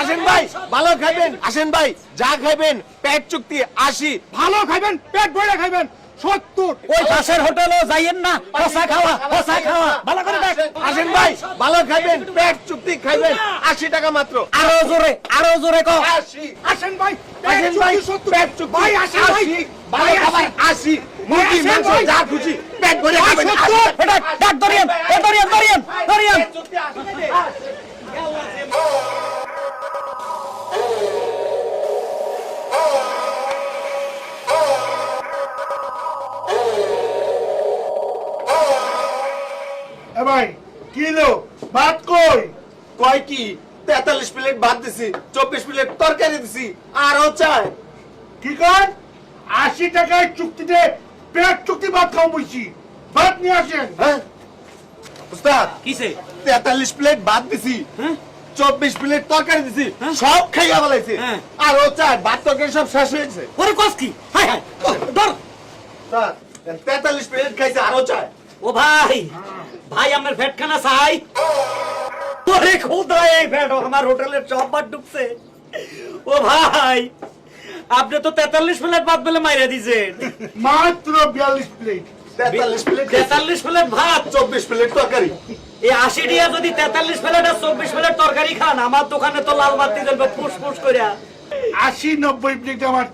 আসেন ভাই ভালো খাইবেন আসেন ভাই যা খাইবেন পেট চুক্তি আশি। ভালো খাইবেন পেট ভরে খাইবেন সত্তর। ওই পাশের হোটেলও যাইয়েন না হোসা খাওয়া হোসা খাওয়া ভালো করে দেখ। আসেন ভাই ভালো খাইবেন পেট চুক্তি খাইবেন আশি টাকা মাত্র। আরও জোরে আরও জোরে কো আসেন ভাই আসেন ভাই পেট চুক্তি ভাই আসেন ভাই। ভালো খাবার আশি। মুরগি মাংস যা খুশি পেট ভরে খাবেন ডাক ধরিয়েন। এ ভাই কিলো ভাত কই? কয় কি? তেতাল্লিশ প্লেট ভাত দিছি চব্বিশ প্লেট তরকারি দিছি আরও চাই কি কর আশি টাকায় চুক্তিতে পেট চুক্তি ভাত খাও বলছি। ভাত নিয়ে আসেন। হ্যাঁ? উস্তাদ কিসে? তেতাল্লিশ প্লেট ভাত দিছি হ্যাঁ? চব্বিশ প্লেট তরকারি দিছি হ্যাঁ? সব খাইয়া ফেলাইছি। হ্যাঁ। আর ও চাই ভাত তরকারি সব শেষ হয়েছে ওরে কস কি? হাই হাই ধর। তেতাল্লিশ প্লেট খাইছে আরও চাই ও ভাই ভাই আমার ফ্যাট খানা চাই। ওরে খোদা এই ফ্যাট আমার হোটেলের চপবার ডুবছে ও ভাই আপনি তো তেতাল্লিশ প্লেট ভাত বলে মাইরা দিছেন। মাত্র বিয়াল্লিশ প্লেট। তেতাল্লিশ প্লেট ভাত। চব্বিশ প্লেট তরকারি। এই আশি টিয়া যদি তেতাল্লিশ প্লেট আর চব্বিশ প্লেট তরকারি খান আমার দোকানে তো লাল বাতি জ্বলবে ফুস ফুস করে আশি নব্বই প্লেট আমার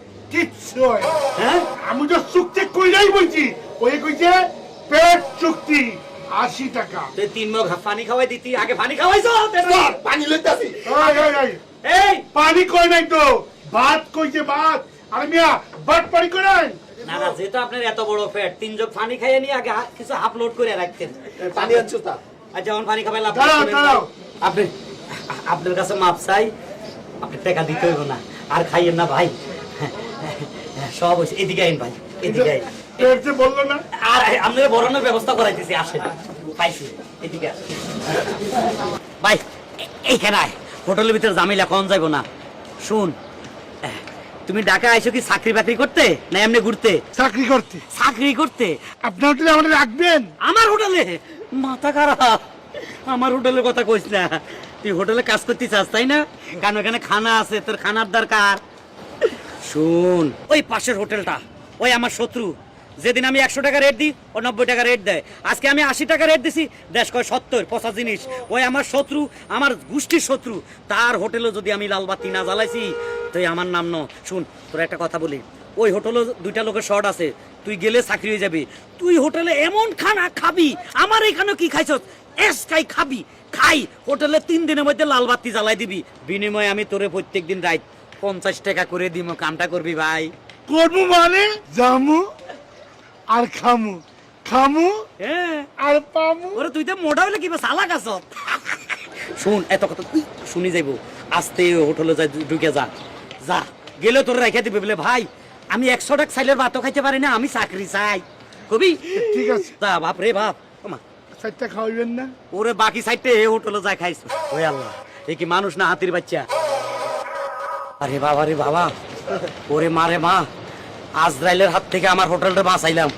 হয়। হ্যাঁ? আমি তো চুক্তি কইরাই বলছি। ওই কইছে পেট চুক্তি। আশি টাকা। তুই তিন মগ পানি খাওয়াই দিতি আগে পানি খাওয়াইছ পানি লইতে আসি এই, পানি কই নাই তো? ভাত কইছে ভাত। আর মিয়া ভাত পানি কই নাই? না না যেহেতু আপনার এত বড় ফ্যাট তিন জগ পানি খাইয়ে নিয়ে আগে কিছু আপলোড করে রাখতেন। পানি আনছো তা। যেমন পানি খাবে লাভ দাঁড়াও, দাঁড়াও। আপনি আপনার কাছে মাপ চাই আপনি টাকা দিতে হইব না। আর খাইয়েন না ভাই। সব হয়েছে এদিকে আইন ভাই। এদিকে আইন। বলল না? আর আপনার বড়ানোর ব্যবস্থা করাইতেছি আসেন। পাইছি এদিকে আসেন। ভাই এইখানে হোটেলের ভিতরে জামিলা কন যাইব না। শুন তুমি ঢাকা আইছো কি চাকরি বাকরি করতে না এমনি ঘুরতে? চাকরি করতে। চাকরি করতে? আপনার হোটেলে আমাদের রাখবেন? আমার হোটেলে? মাথা খারাপ। আমার হোটেলের কথা কইস না। তুই হোটেলে কাজ করতে চাস তাই না? কারণ এখানে খানা আছে তোর খানার দরকার। শুন ওই পাশের হোটেলটা ওই আমার শত্রু। যেদিন আমি একশো টাকা রেট দিই, ও নব্বই টাকা রেট দেয়। আজকে আমি আশি টাকা রেট দিছি, দেশ কয় সত্তর, পচা জিনিস। ওই আমার শত্রু, আমার গোষ্ঠীর শত্রু, তার হোটেলে যদি আমি লালবাতি না জ্বালাইছি, তুই আমার নাম ন। শুন, তোর একটা কথা বলি। ওই হোটেলে দুইটা লোকের শর্ট আছে, তুই গেলে চাকরি হয়ে যাবি। তুই হোটেলে এমন খানা খাবি, আমার এখানে কি খাইছ এস খাই খাবি, খাই। হোটেলে তিন দিনের মধ্যে লাল বাতি জ্বালাই দিবি। বিনিময়ে আমি তোরে প্রত্যেক দিন রাত পঞ্চাশ টাকা করে দিব কামটা করবি ভাই। করব মানে? জামু? আর খামু। খামু হ্যাঁ আর পামু। ওরে তুই তো মোটা হইলে কিবা চালাক আছ? শুন এত কথা তুই শুনি যাইব। আস্তে হোটেলে যাই ঢুকে যা। যা গেলে তোর রেখে দিবে বলে ভাই। আমি একশো টাকা সাইলের ভাতও খাইতে পারি না আমি চাকরি চাই। কবি? ঠিক আছে। যা বাপ রে বাপ। ওমা, চারটা খাওয়াইবেন না? ওরে বাকি সাইডে এ হোটেলে যাই খাইছ ওই আল্লাহ এ কি মানুষ না হাতির বাচ্চা? আরে বাবা রে বাবা। ওরে মারে মা। আজরাইলের হাত থেকে আমার হোটেলটা বাঁচাইলাম।